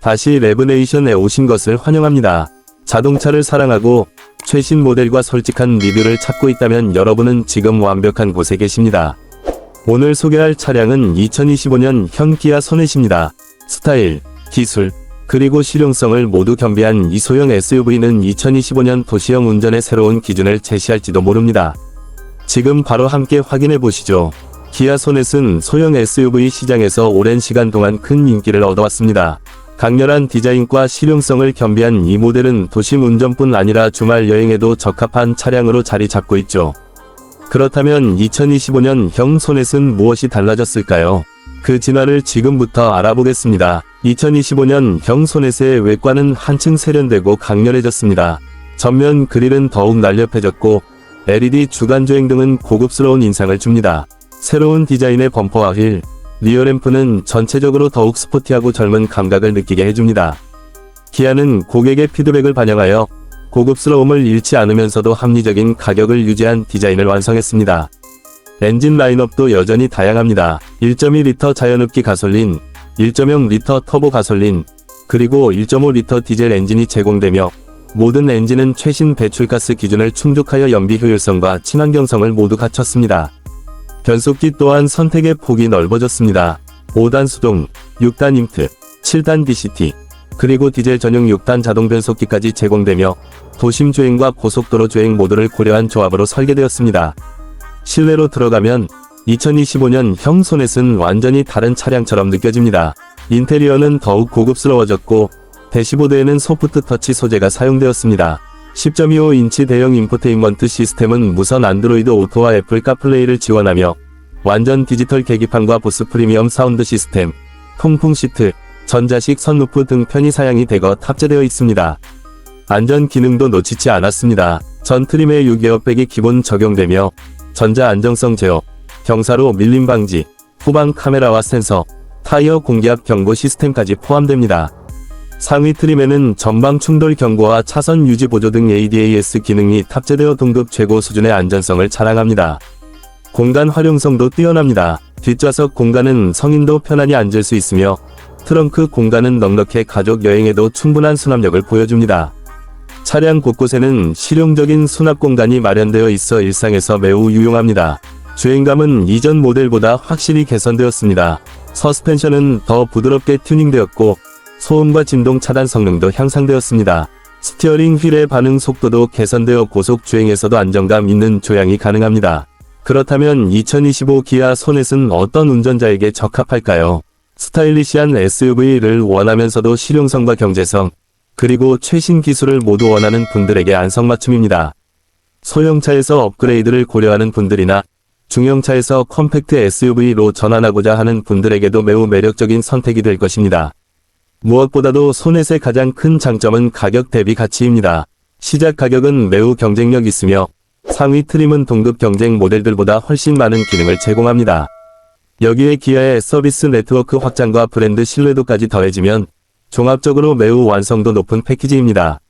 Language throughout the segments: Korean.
다시 레브네이션에 오신 것을 환영합니다. 자동차를 사랑하고 최신 모델과 솔직한 리뷰를 찾고 있다면 여러분은 지금 완벽한 곳에 계십니다. 오늘 소개할 차량은 2025년 현 기아 소넷입니다. 스타일, 기술, 그리고 실용성을 모두 겸비한 이 소형 SUV는 2025년 도시형 운전의 새로운 기준을 제시할지도 모릅니다. 지금 바로 함께 확인해 보시죠. 기아 소넷은 소형 SUV 시장에서 오랜 시간 동안 큰 인기를 얻어왔습니다. 강렬한 디자인과 실용성을 겸비한 이 모델은 도심 운전뿐 아니라 주말 여행에도 적합한 차량으로 자리 잡고 있죠. 그렇다면 2025년 형 소넷은 무엇이 달라졌을까요? 그 진화를 지금부터 알아보겠습니다. 2025년 형 소넷의 외관은 한층 세련되고 강렬해졌습니다. 전면 그릴은 더욱 날렵해졌고 LED 주간주행 등은 고급스러운 인상을 줍니다. 새로운 디자인의 범퍼와 휠, 리어램프는 전체적으로 더욱 스포티하고 젊은 감각을 느끼게 해줍니다. 기아는 고객의 피드백을 반영하여 고급스러움을 잃지 않으면서도 합리적인 가격을 유지한 디자인을 완성했습니다. 엔진 라인업도 여전히 다양합니다. 1.2리터 자연흡기 가솔린, 1.0리터 터보 가솔린, 그리고 1.5리터 디젤 엔진이 제공되며 모든 엔진은 최신 배출가스 기준을 충족하여 연비 효율성과 친환경성을 모두 갖췄습니다. 변속기 또한 선택의 폭이 넓어졌습니다. 5단 수동, 6단 임트, 7단 DCT, 그리고 디젤 전용 6단 자동 변속기까지 제공되며 도심 주행과 고속도로 주행 모두를 고려한 조합으로 설계되었습니다. 실내로 들어가면 2025년 형 소넷은 완전히 다른 차량처럼 느껴집니다. 인테리어는 더욱 고급스러워졌고 대시보드에는 소프트 터치 소재가 사용되었습니다. 10.25인치 대형 인포테인먼트 시스템은 무선 안드로이드 오토와 애플 카플레이를 지원하며 완전 디지털 계기판과 보스 프리미엄 사운드 시스템, 통풍 시트, 전자식 선루프 등 편의 사양이 대거 탑재되어 있습니다. 안전 기능도 놓치지 않았습니다. 전 트림의 6에어백이 기본 적용되며 전자 안정성 제어, 경사로 밀림 방지, 후방 카메라와 센서, 타이어 공기압 경고 시스템까지 포함됩니다. 상위 트림에는 전방 충돌 경고와 차선 유지 보조 등 ADAS 기능이 탑재되어 동급 최고 수준의 안전성을 자랑합니다. 공간 활용성도 뛰어납니다. 뒷좌석 공간은 성인도 편안히 앉을 수 있으며 트렁크 공간은 넉넉해 가족 여행에도 충분한 수납력을 보여줍니다. 차량 곳곳에는 실용적인 수납 공간이 마련되어 있어 일상에서 매우 유용합니다. 주행감은 이전 모델보다 확실히 개선되었습니다. 서스펜션은 더 부드럽게 튜닝되었고 소음과 진동 차단 성능도 향상되었습니다. 스티어링 휠의 반응 속도도 개선되어 고속 주행에서도 안정감 있는 조향이 가능합니다. 그렇다면 2025 기아 소넷은 어떤 운전자에게 적합할까요? 스타일리시한 SUV를 원하면서도 실용성과 경제성, 그리고 최신 기술을 모두 원하는 분들에게 안성맞춤입니다. 소형차에서 업그레이드를 고려하는 분들이나 중형차에서 컴팩트 SUV로 전환하고자 하는 분들에게도 매우 매력적인 선택이 될 것입니다. 무엇보다도 소넷의 가장 큰 장점은 가격 대비 가치입니다. 시작 가격은 매우 경쟁력 있으며 상위 트림은 동급 경쟁 모델들보다 훨씬 많은 기능을 제공합니다. 여기에 기아의 서비스 네트워크 확장과 브랜드 신뢰도까지 더해지면 종합적으로 매우 완성도 높은 패키지입니다.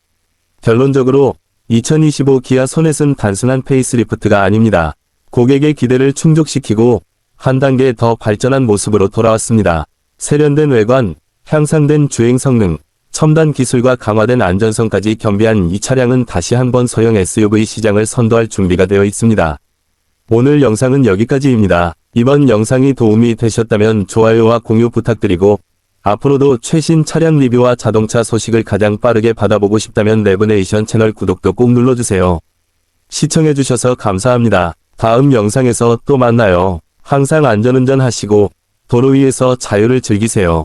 결론적으로 2025 기아 소넷은 단순한 페이스리프트가 아닙니다. 고객의 기대를 충족시키고 한 단계 더 발전한 모습으로 돌아왔습니다. 세련된 외관, 향상된 주행 성능, 첨단 기술과 강화된 안전성까지 겸비한 이 차량은 다시 한번 소형 SUV 시장을 선도할 준비가 되어 있습니다. 오늘 영상은 여기까지입니다. 이번 영상이 도움이 되셨다면 좋아요와 공유 부탁드리고 앞으로도 최신 차량 리뷰와 자동차 소식을 가장 빠르게 받아보고 싶다면 레브네이션 채널 구독도 꼭 눌러주세요. 시청해주셔서 감사합니다. 다음 영상에서 또 만나요. 항상 안전운전 하시고 도로 위에서 자유를 즐기세요.